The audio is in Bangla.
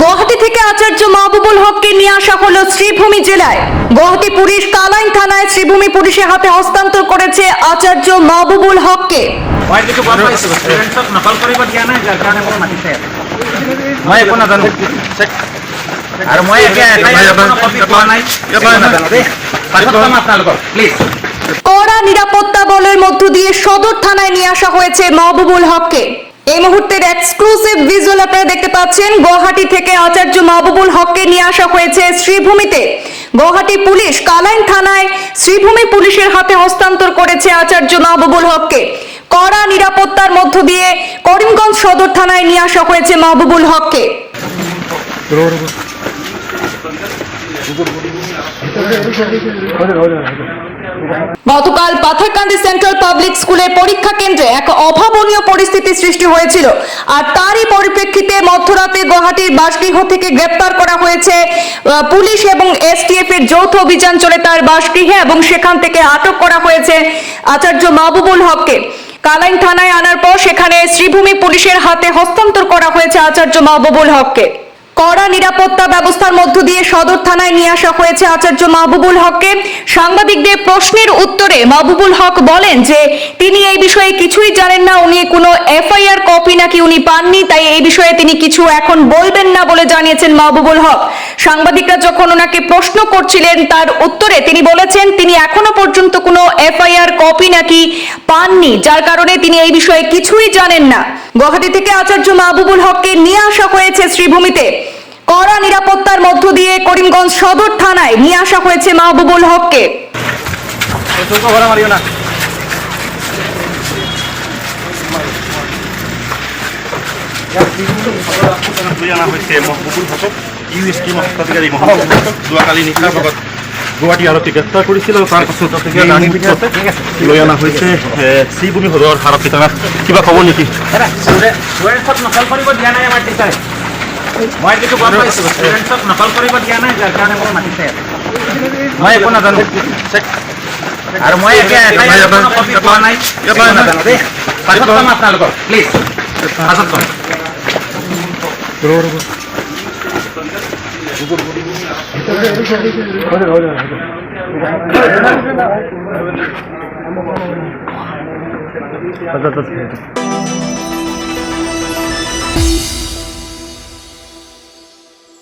গুয়াহাটি থেকে আচার্য মাহবুবুল হককে নিয়ে আসা হলো শ্রীভূমি জেলায়। গুয়াহাটি পুলিশ কালাইন থানায় শ্রীভূমি পুলিশের হাতে হস্তান্তর করেছে আচার্য মাহবুবুল হককে। মই একো কোনো কপি পোৱা নাই। প্লিজ কড়া নিরাপত্তা বলের মধ্য দিয়ে সদর থানায় নিয়ে আসা হয়েছে মাহবুবুল হককে। এই মুহূর্তের এক্সক্লুসিভ ভিজুয়াল আপনারা দেখতে পাচ্ছেন, গুয়াহাটি থেকে আচার্য মাহবুবুল হককে নিয়ে আসা হয়েছে শ্রীভূমিতে। গুয়াহাটি পুলিশ কালাইন থানায় শ্রীভূমি পুলিশের হাতে হস্তান্তর করেছে আচার্য মাহবুবুল হককে। কড়া নিরাপত্তার মধ্য দিয়ে করিমগঞ্জ সদর থানায় নিয়ে আসা হয়েছে মাহবুবুল হককে। গতকাল পাথারকান্দি সেন্ট্রাল পাবলিক স্কুলের পরীক্ষা কেন্দ্রে এক অভাবনীয় পরিস্থিতি সৃষ্টি হয়েছিল। আর তারই পরিপ্রেক্ষিতে মধ্যরাতে গুয়াহাটির বাসগৃহ থেকে গ্রেপ্তার করা হয়েছে পুলিশ এবং এসটিএফ এর যৌথ অভিযান চলে তার বাসগৃহে এবং সেখান থেকে আটক করা হয়েছে আচার্য মাহবুবুল হককে। কালাইন থানায় আনার পর সেখানে শ্রীভূমি পুলিশের হাতে হস্তান্তর করা হয়েছে আচার্য মাহবুবুল হককে। কড়া নিরাপত্তা ব্যবস্থার মধ্য দিয়ে সদর থানায় নিয়ে আসা হয়েছে আচার্য মাহবুবুল হককে। সাংবাদিকদের প্রশ্নের উত্তরে মাহবুবুল হক বলেন যে, তিনি এই বিষয়ে কিছুই জানেন না, উনি কোনো এফআইআর কপি নাকি উনি পাননি, তাই এই বিষয়ে তিনি কিছু এখন বলবেন না বলে জানিয়েছেন মাহবুবুল হক। সাংবাদিকরা যখন ওনাকে প্রশ্ন করছিলেন, তার উত্তরে তিনি বলেছেন, তিনি এখনও পর্যন্ত কোনো এফআইআর কপি নাকি পাননি, যার কারণে তিনি এই বিষয়ে কিছুই জানেন না। গুয়াহাটি থেকে আচার্য মাহবুবুল হককে নিয়ে আসা হয়েছে শ্রীভূমিতে। কড়া নিরাপত্তার মধ্য দিয়ে করিমগঞ্জ সদর থানায় নিয়ে আসা হয়েছে মাহবুবুল হককে তোক ঘৰ মাৰিও না লৈ অনা হৈছে মহবুবুল হকক। ইউ এছ টি মাষ্টাধিকাৰী মহবুবুল হকক যোৱাকালি নিশাৰ ভাগত গুৱাহাটী আৰক্ষী গ্ৰেপ্তাৰ কৰিছিল আৰু তাৰ পাছত তেতিয়া ৰাণী পিছতে লৈ অনা হৈছে এ, শ্ৰীভূমি সদৰ আৰক্ষী থানাত কিবা ক'ব নেকি মই কিছু গম পাইছোঁ ষ্টুডেণ্টছক নকল কৰিব দিয়া নাই যাৰ কাৰণে মোক মাতিছে। মই একো নাজানো। আৰু মই কপি পোৱা নাই। নাজানো। দেই পাছত কম আপোনালোকক প্লিজ পাছত কম।